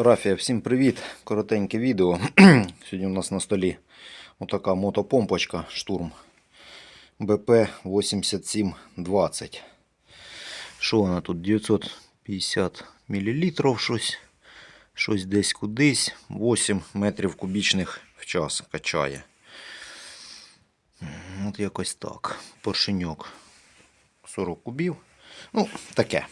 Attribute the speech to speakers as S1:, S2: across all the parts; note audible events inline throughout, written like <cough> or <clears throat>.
S1: Рафія, всім привіт! Коротеньке відео. <clears throat> Сьогодні у нас на столі отака мотопомпочка штурм БП 8720. Що вона тут? 950 мл щось. Щось десь кудись. 8 метрів кубічних в час качає. От якось так. Поршеньок 40 кубів. Ну, таке.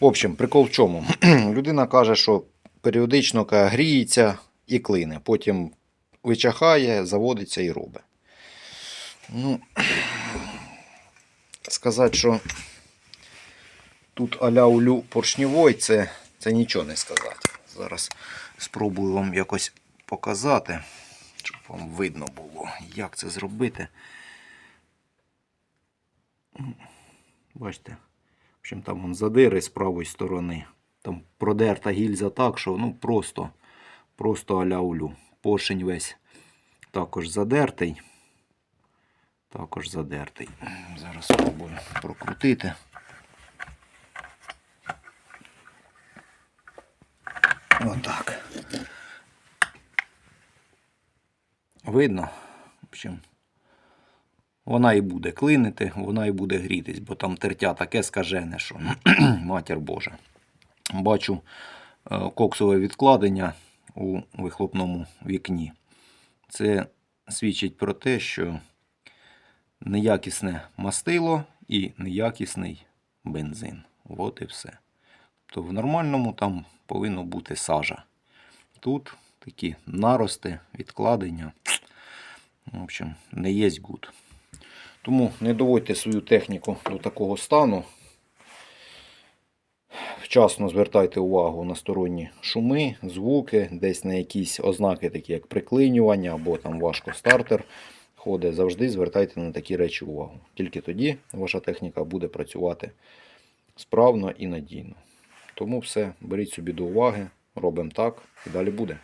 S1: В общем, прикол в чому? <clears throat> Людина каже, що періодично гріється і клине. Потім вичахає, заводиться і робить. Ну, сказати, що тут аля улю поршньовой, це, це нічого не сказати. Зараз спробую вам якось показати, щоб вам видно було, як це зробити. Бачите? В общем, там вон задири з правої сторони. Там продерта гільза так, що ну просто, просто аля улю. Поршень весь також задертий. Також задертий. Зараз спробую прокрутити. Отак. Видно? В общем, вона і буде клинити, вона і буде грітись, бо там тертя таке скажене, що <clears throat> матір Божа. Бачу е, коксове відкладення у вихлопному вікні. Це свідчить про те, що неякісне мастило і неякісний бензин. От і все. Тобто в нормальному там повинно бути сажа. Тут такі нарости, відкладення. В общем, не є гуд. Тому не доводьте свою техніку до такого стану. Вчасно звертайте увагу на сторонні шуми, звуки, десь на якісь ознаки, такі як приклинювання або там важко стартер ходить. Завжди звертайте на такі речі увагу. Тільки тоді ваша техніка буде працювати справно і надійно. Тому все, беріть собі до уваги, робимо так і далі буде.